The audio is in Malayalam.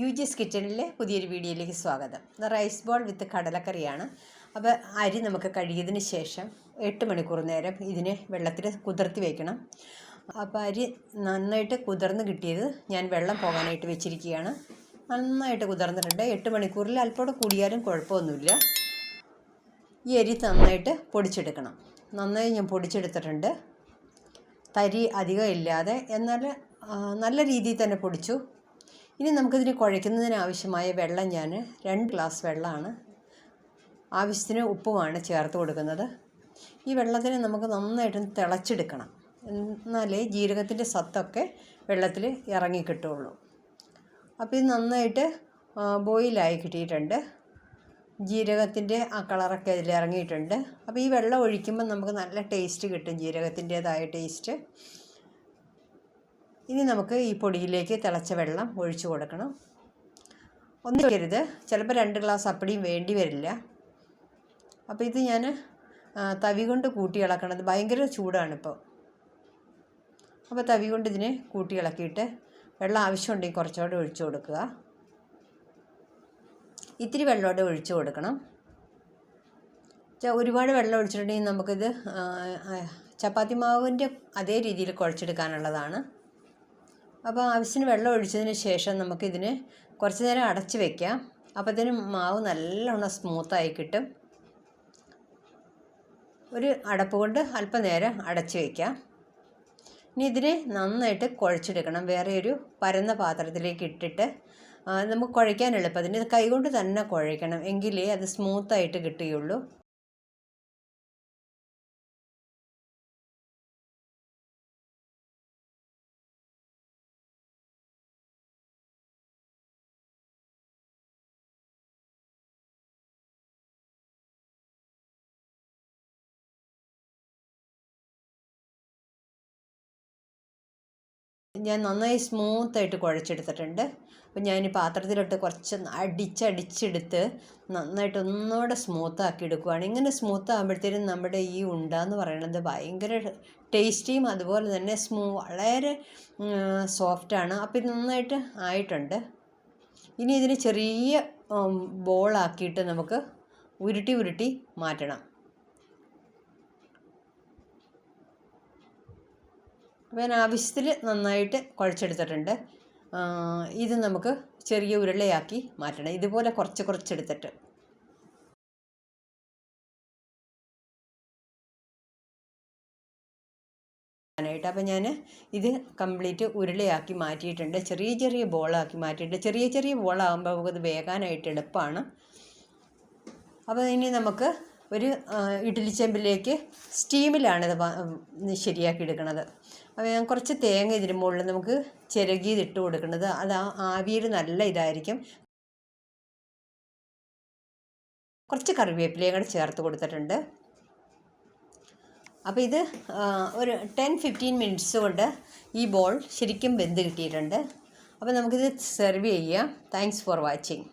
യു ജിസ് കിച്ചണിലെ പുതിയൊരു വീഡിയോയിലേക്ക് സ്വാഗതം. റൈസ് ബോൾ വിത്ത് കടലക്കറിയാണ്. അപ്പോൾ അരി നമുക്ക് കഴുകിയതിന് ശേഷം എട്ട് മണിക്കൂർ നേരം ഇതിനെ വെള്ളത്തിൽ കുതിർത്തി വയ്ക്കണം അപ്പോൾ അരി നന്നായിട്ട് കുതിർന്ന് കിട്ടിയത് ഞാൻ വെള്ളം പോകാനായിട്ട് വെച്ചിരിക്കുകയാണ്. നന്നായിട്ട് കുതിർന്നിട്ടുണ്ട്. എട്ട് മണിക്കൂറിൽ അല്പം കൂടിയാലും കുഴപ്പമൊന്നുമില്ല. ഈ അരി നന്നായിട്ട് പൊടിച്ചെടുക്കണം. നന്നായി ഞാൻ പൊടിച്ചെടുത്തിട്ടുണ്ട്. തരി അധികം ഇല്ലാതെ എന്നാൽ നല്ല രീതിയിൽ തന്നെ പൊടിച്ചു. ഇനി നമുക്കിതിന് കുഴയ്ക്കുന്നതിന് ആവശ്യമായ വെള്ളം ഞാൻ രണ്ട് ഗ്ലാസ് വെള്ളമാണ് ആവശ്യത്തിന് ഉപ്പുമാണ് ചേർത്ത് കൊടുക്കുന്നത്. ഈ വെള്ളത്തിന് നമുക്ക് നന്നായിട്ടൊന്ന് തിളച്ചെടുക്കണം. എന്നാലേ ജീരകത്തിന്റെ സത്തൊക്കെ വെള്ളത്തിൽ ഇറങ്ങി കിട്ടുള്ളൂ അപ്പോൾ ഇത് നന്നായിട്ട് ബോയിലായി കിട്ടിയിട്ടുണ്ട്. ജീരകത്തിന്റെ ആ കളറൊക്കെ അതിൽ ഇറങ്ങിയിട്ടുണ്ട്. അപ്പോൾ ഈ വെള്ളം ഒഴിക്കുമ്പോൾ നമുക്ക് നല്ല ടേസ്റ്റ് കിട്ടും ജീരകത്തിന്റേതായ ടേസ്റ്റ്. ഇനി നമുക്ക് ഈ പൊടിയിലേക്ക് തിളച്ച വെള്ളം ഒഴിച്ചു കൊടുക്കണം. ഒന്നും ചെയ്യരുത്. ചിലപ്പോൾ രണ്ട് ഗ്ലാസ് അപ്പടിയും വേണ്ടി വരില്ല. അപ്പോൾ ഇത് ഞാൻ തവി കൊണ്ട് കൂട്ടി ഇളക്കണത് ഭയങ്കര ചൂടാണിപ്പോൾ അപ്പോൾ തവി കൊണ്ട് ഇതിനെ കൂട്ടി ഇളക്കിയിട്ട് വെള്ളം ആവശ്യമുണ്ടെങ്കിൽ കുറച്ചുകൂടെ ഒഴിച്ചു കൊടുക്കുക. ഇത്തിരി വെള്ളമോടെ ഒഴിച്ചു കൊടുക്കണം. ഒരുപാട് വെള്ളം ഒഴിച്ചിട്ടുണ്ടെങ്കിൽ നമുക്കിത് ചപ്പാത്തി മാവിന്റെ അതേ രീതിയിൽ കുഴച്ചെടുക്കാനുള്ളതാണ്. അപ്പോൾ ആവശ്യത്തിന് വെള്ളം ഒഴിച്ചതിന് ശേഷം നമുക്കിതിന് കുറച്ച് നേരം അടച്ച് വെക്കാം. അപ്പോൾ ഇതിന് മാവ് നല്ലോണം സ്മൂത്തായി കിട്ടും. ഒരു അടപ്പ് കൊണ്ട് അല്പനേരം അടച്ച് വയ്ക്കാം ഇനി ഇതിനെ നന്നായിട്ട് കുഴച്ചെടുക്കണം. വേറെ ഒരു പരന്ന പാത്രത്തിലേക്ക് ഇട്ടിട്ട് നമുക്ക് കുഴയ്ക്കാൻ എളുപ്പത്തിന് ഇത് കൈകൊണ്ട് തന്നെ കുഴയ്ക്കണം. എങ്കിലേ അത് സ്മൂത്തായിട്ട് കിട്ടുകയുള്ളൂ. ഞാൻ നന്നായി സ്മൂത്തായിട്ട് കുഴച്ചെടുത്തിട്ടുണ്ട്. അപ്പോൾ ഞാൻ പാത്രത്തിലിട്ട് കുറച്ച് അടിച്ചടിച്ചെടുത്ത് നന്നായിട്ട് ഒന്നുകൂടെ സ്മൂത്താക്കി എടുക്കുകയാണ് ഇങ്ങനെ സ്മൂത്ത് ആകുമ്പോഴത്തേനും നമ്മുടെ ഈ ഉണ്ട എന്ന് പറയുന്നത് ഭയങ്കര ടേസ്റ്റിയും അതുപോലെ തന്നെ സ്മൂ വളരെ സോഫ്റ്റാണ്. അപ്പോൾ ഇത് നന്നായിട്ട് ആയിട്ടുണ്ട്. ഇനി ഇതിന് ചെറിയ ബോളാക്കിയിട്ട് നമുക്ക് ഉരുട്ടി ഉരുട്ടി മാറ്റണം. അപ്പോൾ ആവശ്യത്തിൽ നന്നായിട്ട് കുഴച്ചെടുത്തിട്ടുണ്ട്. ഇത് നമുക്ക് ചെറിയ ഉരുളയാക്കി മാറ്റണം. ഇതുപോലെ കുറച്ച് കുറച്ചെടുത്തിട്ട്. ായിട്ട് അപ്പം ഞാൻ ഇത് കംപ്ലീറ്റ് ഉരുളയാക്കി മാറ്റിയിട്ടുണ്ട്. ചെറിയ ചെറിയ ബോളാക്കി മാറ്റിയിട്ടുണ്ട്. ചെറിയ ചെറിയ ബോളാകുമ്പോൾ നമുക്കത് വേകാനായിട്ട് എളുപ്പമാണ്. അപ്പോൾ ഇനി നമുക്ക് ഒരു ഇഡ്ഡലി ചെമ്പിലേക്ക് സ്റ്റീമിലാണ് ഇത് വ- ഉം, ശരിയാക്കി എടുക്കുന്നത് അപ്പോൾ ഞാൻ കുറച്ച് തേങ്ങ ഇതിന് മുകളിൽ നമുക്ക് ചിരകിയതിട്ട് കൊടുക്കുന്നത് അത് ആ ആവിയിൽ നല്ല ഇതായിരിക്കും. കുറച്ച് കറിവേപ്പിലയും കൂടെ ചേർത്ത് കൊടുത്തിട്ടുണ്ട്. അപ്പോൾ ഇത് ഒരു ടെൻ ഫിഫ്റ്റീൻ മിനിറ്റ്സ് കൊണ്ട് ഈ ബോൾ ശരിക്കും വെന്ത് കിട്ടിയിട്ടുണ്ട്. അപ്പോൾ നമുക്കിത് സെർവ് ചെയ്യാം. Thanks for watching.